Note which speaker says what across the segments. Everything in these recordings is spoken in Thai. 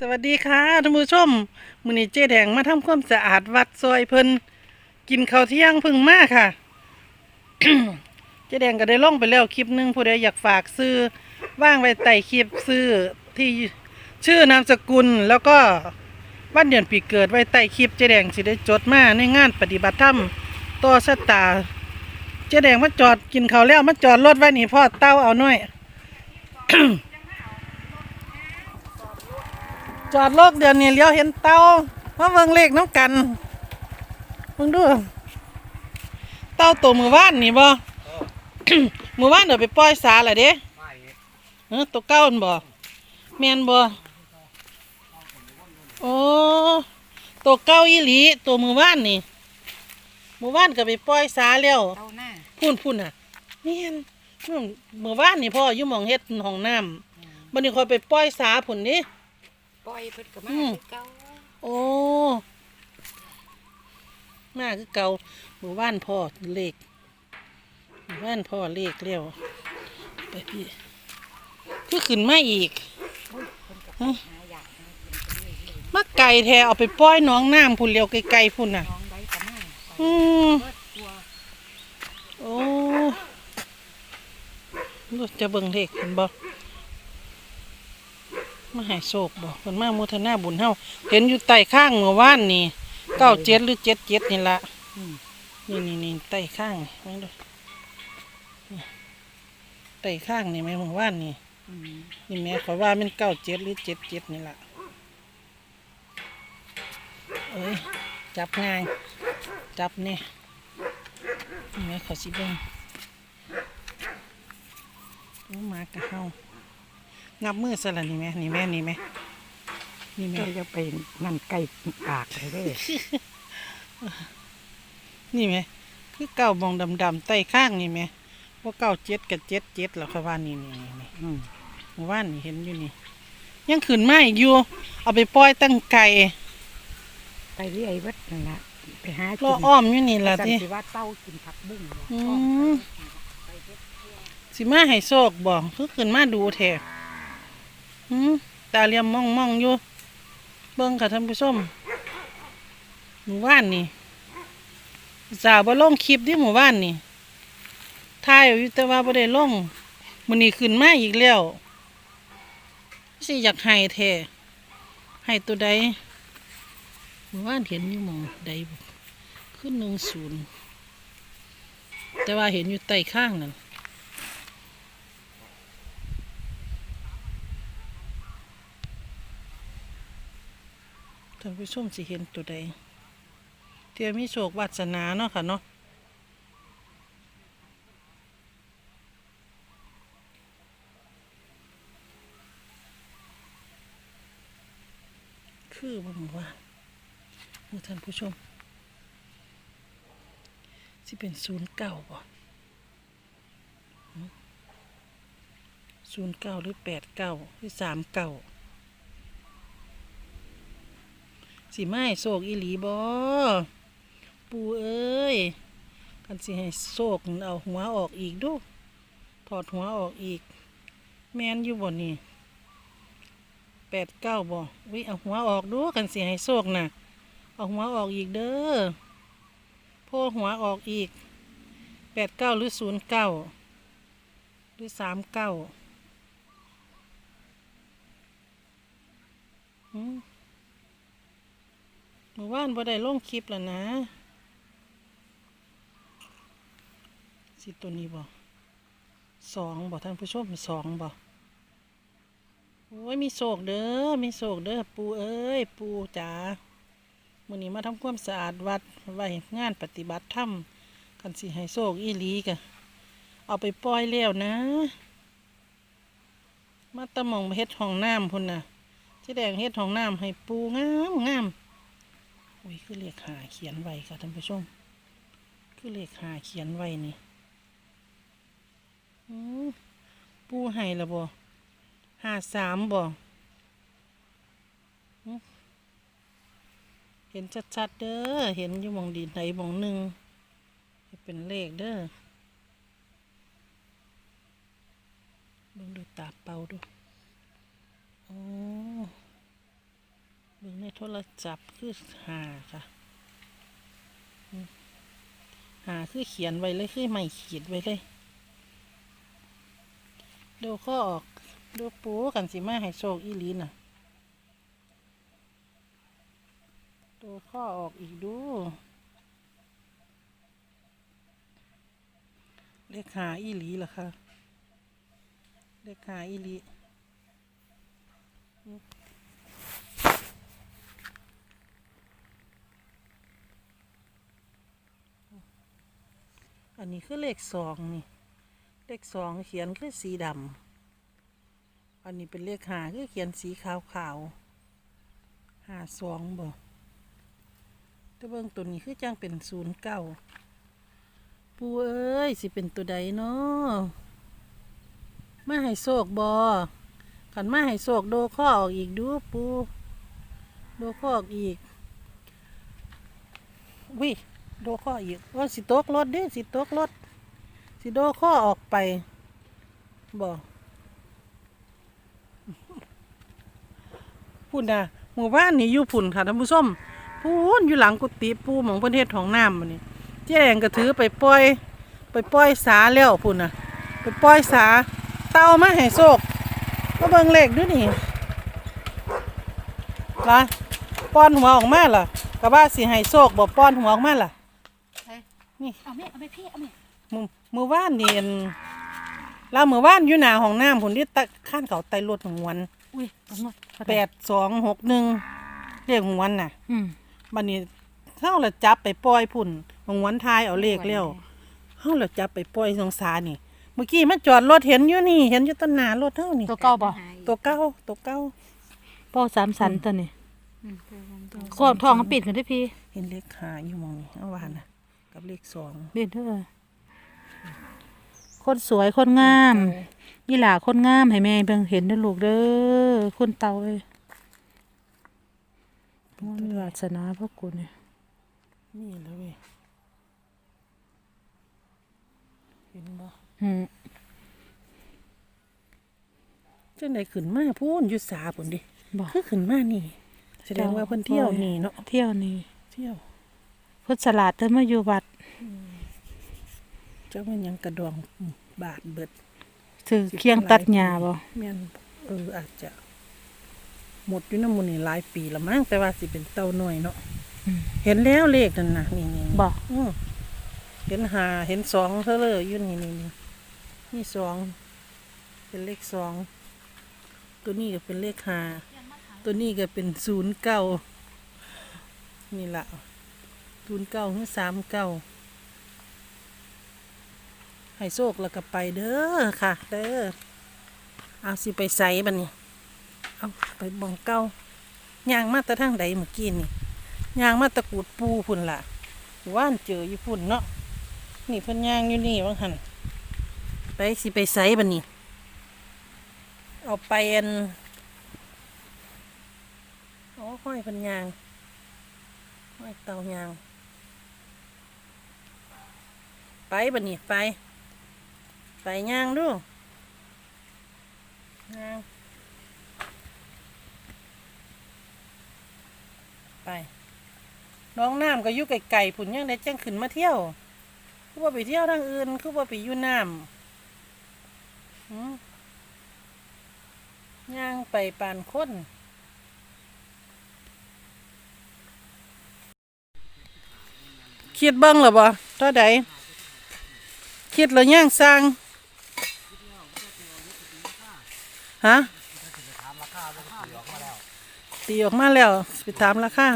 Speaker 1: สวัสดีค่ะท่านผู้ชมมือนี้เจ๊แดงมาทำความสะอาดวัดซอยเพิ่นกินข้าวเที่ยงพึ่งมาค่ะ เจ๊แดงก็ได้ล่องไปแล้วคลิปหนึงผู้ใดอยากฝากซื้อว่างไว้ใต้คลิปซื้อที่ชื่อนามสกุลแล้วก็วันเดือนปีเกิดไว้ใต้คลิปเจ๊แดงสิได้จดมาในงานปฏิบัติธรรมต่อชะตาเจ๊แดงมาจอดกินข้าวแล้วมาจอดรถไว้นี่พ่อเต้าเอาหน่อย จอดรถเดือนนี้เลี้ยวเห็นเต้ามาเบิ่งเลขน้ำกันเบิ่งดู เต้าตัวมือว่านนี่บ่มือว่านเดี๋ยวไปปล่อยสาละเด้เออตัวเก้าอันบ่แม่นบ่โอ้ตัวเก้าอีหลีตัวมือว่านนี่มือว่านก็ไปปล่อยสาแล้ว
Speaker 2: เอาหน้า
Speaker 1: พุ่นพุ่นอะแม่นนู่นมือว่านนี่พ่ออยู่หมองเฮ็ดห้องน้ำบัดนี้คอยไปปล่อยสาพุ่นนี่
Speaker 2: ปล่อยเพิ่นก็มา
Speaker 1: อืม
Speaker 2: คือเก่า
Speaker 1: โอ้มาคือเก่าหมู่บ้านพ่อเลขหมู่บ้านพ่อเลขเร็วไปพี่คือขึ้นมาอีก
Speaker 2: หาอยากหากินไปเรื่อย
Speaker 1: มาไก่แท้เอาไปปล่อยหน้องน้ำพุ่นเร็วไกลๆพุ่นน่ะ
Speaker 2: ๆน้องได้ก็มาไป
Speaker 1: อืม
Speaker 2: เบิดตัว
Speaker 1: โอ้ลูกจะเบิ่งเลขเห็นบ่ มาหายโศกบ่เพิ่นมาโมทนาบุญเฮาเห็นอยู่ใต้ข้างเมื่อวานนี่เก้าเจ็ดหรือเจ็ดเจ็ดนี่ละนี่นี่นี่ไต่ข้างนี่แม่งดูนี่ไต่ข้างนี่แม่อว่านนี่นี่แม่ขอว่ามันเก้าเจ็ดหรือเจ็ดเจ็ดนี่ละเอ้ยจับง่ายจับเนี่ยนี่แม่ขอสิเบิ้งโอ้หมากะเฮา งับมือสละนี่แม่นี่แม่นี่แม่นี่แม่
Speaker 2: เจ้าจะไปนั่นไก่ปากเลยเด้อ
Speaker 1: นี่ไหมคือเก่ามองดำๆใต้ข้างนี่ไหมว่าเก้าเจ็ดกับเจ็ดเจ็ดแล้วค่อยว่านี่นี่นี่นี่
Speaker 2: อืม
Speaker 1: เมื่อวานนี่เห็นอยู่นี่ ยังขืนมาอีกอยู่ เอาไปปล่อยตั้งไก่
Speaker 2: ไปเรื่อยเบิดนั่นล่ะไปหาร
Speaker 1: ออ้อมอยู่นี่ล่ะ
Speaker 2: สัน
Speaker 1: ที่
Speaker 2: สิว่าเต้ากินผักบุ้ง
Speaker 1: อืมสิมาให้โชคบอกคือขืนมาดูแท้ หืมตาเลียมมองมองอยู่ เบิ่งค่ะท่านผู้ชมหมู่บ้านนี่สาวบ่ลงคลิปที่หมู่บ้านนี่ถ่ายอยู่แต่ว่าบ่ได้ลงมื้อนี้ขึ้นมาอีกแล้วสิอยากให้แท้ให้ตัวใดหมู่บ้านเห็นอยู่หมองใดขึ้นหนึ่งศูนย์แต่ว่าเห็นอยู่ใต้ข้างนั่น ท่านผู้ชมสิเห็นตัวใดเที่ยมีโชควาสนาเนาะค่ะเนาะคือบ่หมู่ว่าดูท่านผู้ชมสิเป็นศูนย์เก้าบ่ศูนย์เก้าหรือแปดเก้าหรือสามเก้า สิไม่โศกอีหลีบ่ปูเอ้ยกันสิให้โศกเอาหัวออกอีกดูถอดหัวออกอีก แมนอยู่บ่นี่แปดเก้าบ่วิเอาหัวออกดูกันสิให้โศกน่ะ เอาหัวออกอีกเด้อโพหัวออกอีกแปดเก้าหรือศูนย์เก้าหรือสามเก้าเมื่ มื่อวานบ่ได้ลงคลิปแล้วนะ สิตัวนี้บ่สองบ่ท่านผู้ชมสองบ่โอ้ยมีโศกเด้อมีโศกเด้อปูเอ้ย ปูจ๋ามื่อนี้มาทำความสะอาดวัดไว้งานปฏิบัติธรรมกันสิให้โชคอีหลีกะเอาไปปล่อยแล้วนะ มาตะหมองเฮ็ดห้องน้ำพุ่นน่ะเจ๊แดงเฮ็ดห้องน้ำให้ปูงามงาม อุ้ยคือเลขหาเขียนไว้ค่ะท่านผู้ชม คือเลขหาเขียนไว้นี่อือปูให้ละบ่ห้าสามบ่เห็นชัดๆเด้อ เห็นอยู่มองดีไหนมองหนึ่งเป็นเลขเด้อเบิ่งดูตาเป่าดู โอ้ รศัพท์คือหาค่ะหาคือเขียนไว้เลยคือไม่ขีดไว้เลยดูข้อออกดูปูกันสิมาให้โชคอีลีน่ะดูข้อออกอีกดู เลขหาอีลีเหรอคะเลขหาอีลีอืมอั นนี้คือเลขสองนี่ เลขสองเขียนคือสีดำอันนี้เป็นเลขหาคือเขียนสีขาวขาวหาสองบ่แต่เบิ่งตัวนี้คือจังเป็นศูนย์เก้าปูเอ้ย สิเป็นตัวใดเนาะมาให้โศกบอขันมาให้โศกโดข้อออกอีกดูปู โดข้อออกอีกวิ โดข้ออีกว่าสิตกรถด้สิตกรถสิโดข้อออกไปบอกพุ่นนะหมู่บ้านนี่อยู่พุ่นค่ะท่านผู้ชมพูนอยู่หลังกุฏิปูหมองประเทศของน้ำมันนี่เจ๊แดงก็ถือไปปล่อย ไปปล่อยสาแล้วพุ่นน่ะไปปล่อยสาเต่ามาให้โศกก็เบิ่งเลขด้วยนี่ล่ะป้อนหัวออกมาล่ะกะว่าสิให้โศกบ่ป้อนหัวออกมาล่ะ นี่
Speaker 2: เอาแม่เอาไปพี่เอาแม่
Speaker 1: มือมือว่านนี่อั่นเรามือว่านอยู่หน้าห้องน้ำพุ่นที่ตะข้านเขาไตรถของวัน
Speaker 2: อุ้ยเอาหมด
Speaker 1: แปดสองหกหนึ่งเลขของวันน่ะ
Speaker 2: อืม
Speaker 1: บัดนี้เฮาละจับไปปล่อยพุ่นของวันทายเอาเลขแล้วเฮาเราจับไปปล่อยสงสารนี่ เมื่อกี้มาจอดรถเห็นอยู่นี่ เห็นอยู่ต้นหนารถเท่านี่
Speaker 2: ตัวเก่าบ่
Speaker 1: ตัวเก้าตัวเก้า
Speaker 2: ป้อสามสันตัวนี้ขอบทองมันปิดกันด้วยพี่
Speaker 1: เห็นเลขหาอยู่หมองนี่เอาวานนะ กับเลขสอง
Speaker 2: เบียดเด้อคนสวยคนงามยี่หล่าคนงามให้แม่เบิ่งเห็นเด้อลูกเด้อคนเตาเอ้ยว่ามีวาสนาพวกกูเนี่ย
Speaker 1: นี่แล้วเว้ยเห็นบ่
Speaker 2: อืม
Speaker 1: จังไดขึ้นมาพูนอยู่สาพุ่นดิ
Speaker 2: บ่
Speaker 1: คือขึ้นมานี่ แสดงว่าเพิ่นเที่ยวนี่เนาะ
Speaker 2: เที่ยวนี่
Speaker 1: เที่ยว
Speaker 2: เพิ่นสลัดเด้อมาอยู่วัด
Speaker 1: เจ้ามันหยังกระดองบาดเบิด
Speaker 2: ถือเคียงตัดหญ้าบ่
Speaker 1: แม่นเอออาจจะ หมดอยู่น้ำมูลนี่หลายปีละมั้งแต่ว่าสิเป็นเต้าน้อยเนาะ
Speaker 2: อืม
Speaker 1: เห็นแล้วเลขนั่นน่ะนี่นี่
Speaker 2: บ่
Speaker 1: อืมเห็นหาเห็นสองเท่าเลยอยู่นี่นี่นี่นี่สองเป็นเลขสองตัวนี้ก็เป็นเลขหาตัวนี้ก็เป็นศูนย์เก้านี่ละ ศูนย์เก้าหรือสามเก้าให้โชคแล้วก็ไปเด้อค่ะ เด้อเอาสิไปใส่บันนี้เอาไปบองเก้ายางมาต่ทางใดเมื่อกี้นี่ยางมาตะกูดปูพุ่นล่ะว่านเจออยู่พุ่นเนาะนี่เพิ่นยางอยู่นี่ว่าหันไปสิไปไสบัดนี้เอาไปอันโอ้ห้อยเพิ่นยางห้อยเตายาง ไปบัดนี้ไป ไปย่างดูย่างไปน้องน้ำก็อยู่ไกลๆผุนยังได้จังขึ้นมาเที่ยวคือว่าไปเที่ยวทางอื่นคือว่าไปอยู่น้ำย่างไปปานคนคิดเบิ้งหรอบ่เท่าใด คิดแล้วย่างสร้างฮะตีออกมาแล้วไปถามราคา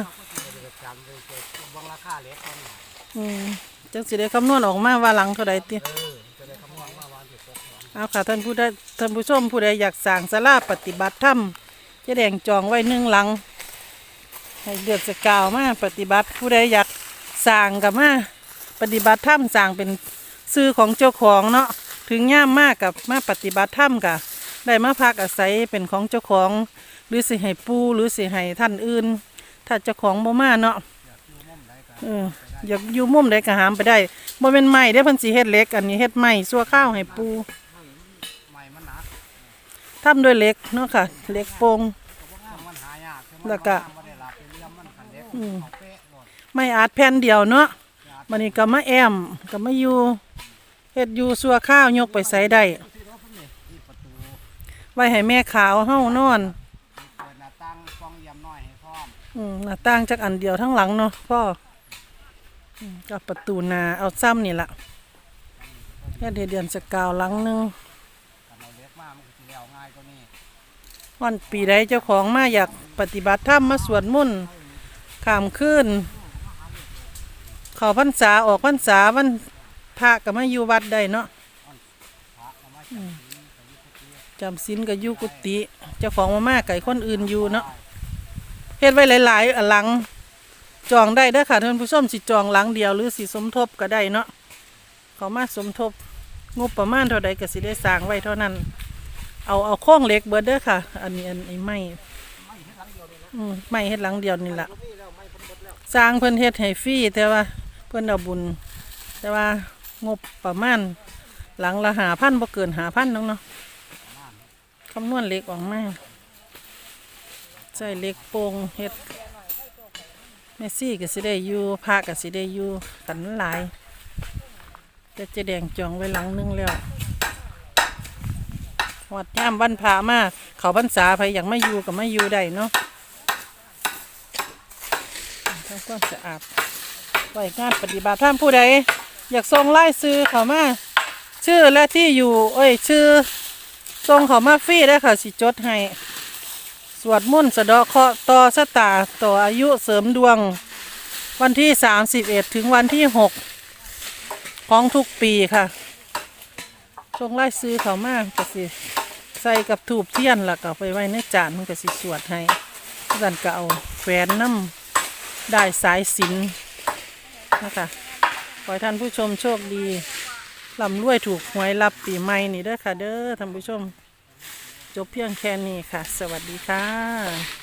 Speaker 3: บางราคาเล็กเท่านั้น
Speaker 1: อืมจังสิได้คำนวณออกมาว่าหลังเท่าใดติ
Speaker 3: เออจะได้คำนวณว่าวันที่ตกหลัง
Speaker 1: เอาค่ะท่านผู้ใดท่านผู้ชมผู้ใดอยากสั่งสลาปฏิบัติธรรมเจะแดงจองไว้หนึ่งหลัง ให้เดือดสกาวมาปฏิบัติผู้ใดอยากสั่งกับมาปฏิบัติธรรมสั่งเป็น ซื้อของเจ้าของเนาะถึงย่ามมากกับมาปฏิบัติธรรมกะได้มาพักอาศัยเป็นของเจ้าของ หรือสิให้ปูหรือสิให้ท่านอื่น ถ้าเจ้าของบ่มาเนาะเอออยากอยู่มุมใดก็หามไปได้บ่เป็นไม้ได้พิ่นสิเฮ็ดเล็ก อันนี้เฮ็ดไม้ซัวข้าวให้ปูทำด้วยเล็กเนาะค่ะเล็กโป่ง
Speaker 3: มันหายากใช่ไหม
Speaker 1: แล้วก็
Speaker 3: ไม่
Speaker 1: อา
Speaker 3: เป๊ะ
Speaker 1: ไม่อาจแผ่นเดียวเนาะมันนี้ก็มาแอมก็มาอยู่ เฮ็ดอยู่สัวข้าวยกไปใส่ได้ไว้ให้แม่ขาวเฮานอน
Speaker 3: เปิดหน้าต่างฟองยี่ยมน้อยให้พร้อม
Speaker 1: อืมหน้าต่างจากอันเดียวทั้งหลังเนาะพ่ออืมกับประตูนาเอาซ้ำนี่ล่ะแค่เดือนสกาวหลังหนึง
Speaker 3: กันเอาเล็กมากมันก็สิแล้วง่ายกว่านี้
Speaker 1: วันปีใดเจ้าของมาอยากปฏิบัติธรรมมาสวดมนต์ข้ามคืนเข้าพรรษาออกพรรษาวัน พระก็มาอยู่วัดได้เนาะ
Speaker 3: จับศีลไปยุติ
Speaker 1: จำศีลก็อยู่กุฏิเจ้าของมามาไก่คนอื่นอยู่เนาะเฮ็ดไว้หลายๆอันหลังจองได้เด้อค่ะท่านผู้ชมสิจองหลังเดียวหรือสิสมทบก็ได้เนาะเขามาสมทบงบประมาณเท่าใดก็สิได้สร้างไว้เท่านั้น เอาเอาโครงเล็กเบิดเด้อค่ะ อันนี้อันนี้ไม่ไม่เฮ็ดหลังเดียวนี่แหละสร้างเพิ่นเฮ็ดให้ฟรีแต่ว่าเพิ่นเอาบุญแต่ว่า งบประมาณ หลังละหาพันบ่เกินหาพันน้องเนาะคำนวณเล็กออกมาใส่เล็กโป่งเฮ็ดแม่ซี่ก็สิได้อยู่พระก็สิได้อยู่กันหลายแต่เจะแดงจองไว้หลังนึงแล้ววัดย่ามวันพระมาเขาพรรษาไปอย่ากมาอยู่ก็มาอยู่ได้เนาะทำความสะอาดไว้งานปฏิบัติธรรมผู้ใด อยากส่งไล่ซื้อเขามา ชื่อและที่อยู่ เอ้ย ชื่อส่งเขามาฟรีได้ค่ะ สิจดให้ สวดมนต์สะเดาะเคราะห์ต่อสตาต่ออายุเสริมดวง วันที่ 31 ถึงวันที่ 6 ของทุกปีค่ะช่งไล่ซื้อเขามาก็สิ ใส่กับถูบเทียนล้วก็ไปไว้ในจานมันก็สิสวดให้ดันก็เอาแฟนน้ำได้สายสินนะคะ ขอให้ท่านผู้ชมโชคดีลำรวยถูกหวยรับปีใหม่นี่เด้อค่ะ เด้อท่านผู้ชม จบเพียงแค่นี้ค่ะ สวัสดีค่ะ